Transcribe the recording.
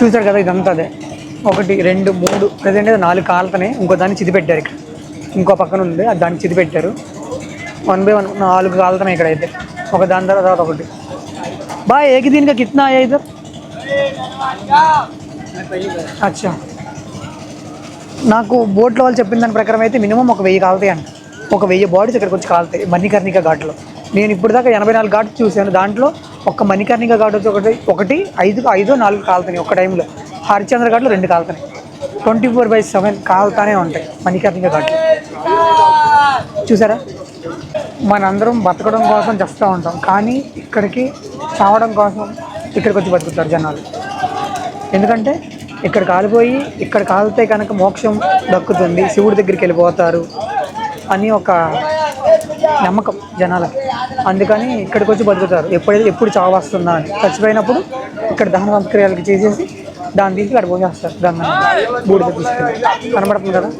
చూసారు కదా ఇదంతా అదే. ఒకటి రెండు మూడు ప్రజెంట్ నాలుగు కాళ్ళతనే ఇంకో దాన్ని చిది పెట్టారు ఇక్కడ. ఇంకో పక్కన ఉంది అది దాన్ని చిది పెట్టారు వన్ బై వన్ నాలుగు కాళ్ళతనే ఇక్కడ అయితే. ఒక దాని తర్వాత ఒకటి. బా ఏకి దీనికి కిतना అయ్యా ఇద్దరు అచ్చా. నాకు బోట్లో వాళ్ళు చెప్పిన దాని ప్రకారం అయితే మినిమం ఒక వెయ్యి కాలుతాయి అంట. ఒక వెయ్యి బాడీస్ ఇక్కడికి వచ్చి కాలుతాయి మన్నికర్ణిక ఘాట్లో. నేను ఇప్పుడు దాకా ఎనభై నాలుగు ఘాట్లు చూశాను. దాంట్లో ఒక్క మణికర్ణిక ఘాట్ వచ్చి ఒకటి ఒకటి ఐదు ఐదు నాలుగు కాలుతున్నాయి ఒక టైంలో. హరిచంద్ర ఘాట్లో రెండు కాలుతున్నాయి. ట్వంటీ ఫోర్ బై సెవెన్ కాలుతానే ఉంటాయి మణికర్ణిక ఘాట్లు చూసారా? మనందరం బతకడం కోసం చస్తూ ఉంటాం. కానీ ఇక్కడికి చావడం కోసం ఇక్కడికి వచ్చి బతుకుతారు జనాలు. ఎందుకంటే ఇక్కడ కాలిపోయి ఇక్కడ కాలితే కనుక మోక్షం దక్కుతుంది. శివుడి దగ్గరికి వెళ్ళిపోతారు అని ఒక నమ్మకం జనాలకి. అందుకని ఇక్కడికి వచ్చి బతుకుతారు. ఎప్పుడైతే ఎప్పుడు చావు వస్తుందా అని. చచ్చిపోయినప్పుడు ఇక్కడ దహన సంస్క్రియలకి చేసేసి దాన్ని తీసి అక్కడ పోసేస్తారు. దాన్ని బూడిద తీసుకెళ్ళి కనబడుతుంది కదా?